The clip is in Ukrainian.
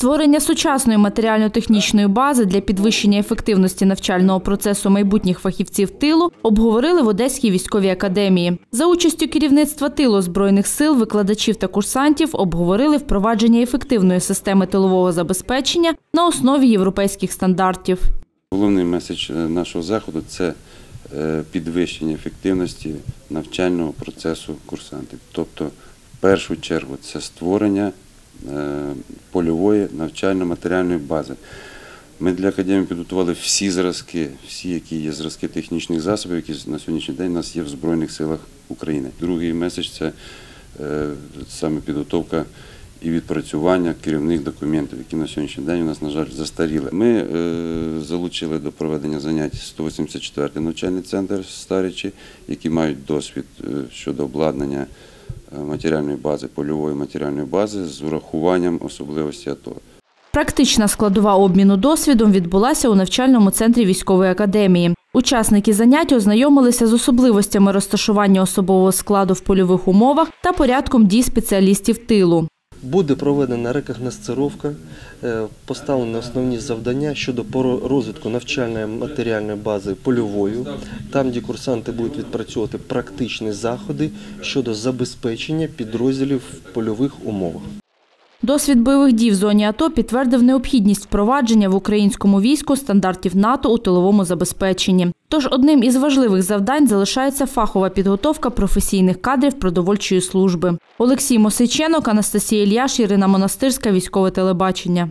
Створення сучасної матеріально-технічної бази для підвищення ефективності навчального процесу майбутніх фахівців тилу обговорили в Одеській військовій академії. За участю керівництва тилу збройних сил, викладачів та курсантів обговорили впровадження ефективної системи тилового забезпечення на основі європейських стандартів. Головний меседж е, нашого заходу це е, підвищення ефективності навчального процесу курсантів. Тобто, в першу чергу, це створення польової навчально-матеріальної бази. Ми для академії підготували всі зразки, всі, які є зразки технічних засобів, які на сьогоднішній день у нас є в Збройних силах України. Другий меседж це е, саме підготовка і відпрацювання керівних документів, які на сьогоднішній день у нас, на жаль, застаріли. Ми е, залучили до проведення занять 184-й навчальний центр Старичі, які мають досвід е, щодо обладнання е, матеріальної бази, польової матеріальної бази з урахуванням особливості АТО. Практична складова обміну досвідом відбулася у навчальному центрі військової академії. Учасники занять ознайомилися з особливостями розташування особового складу в польових умовах та порядком дій спеціалістів тилу. Буде проведена рекогносцировка, е, поставлені основні завдання щодо розвитку навчальної матеріальної бази польовою, там, де курсанти будуть відпрацьовувати практичні заходи щодо забезпечення підрозділів в польових умовах. Досвід бойових дій в зоні АТО підтвердив необхідність впровадження в українському війську стандартів НАТО у тиловому забезпеченні. Тож одним із важливих завдань залишається фахова підготовка професійних кадрів продовольчої служби. Олексій Мосиченок, Анастасія Ільяш, Ірина Монастирська, військове телебачення.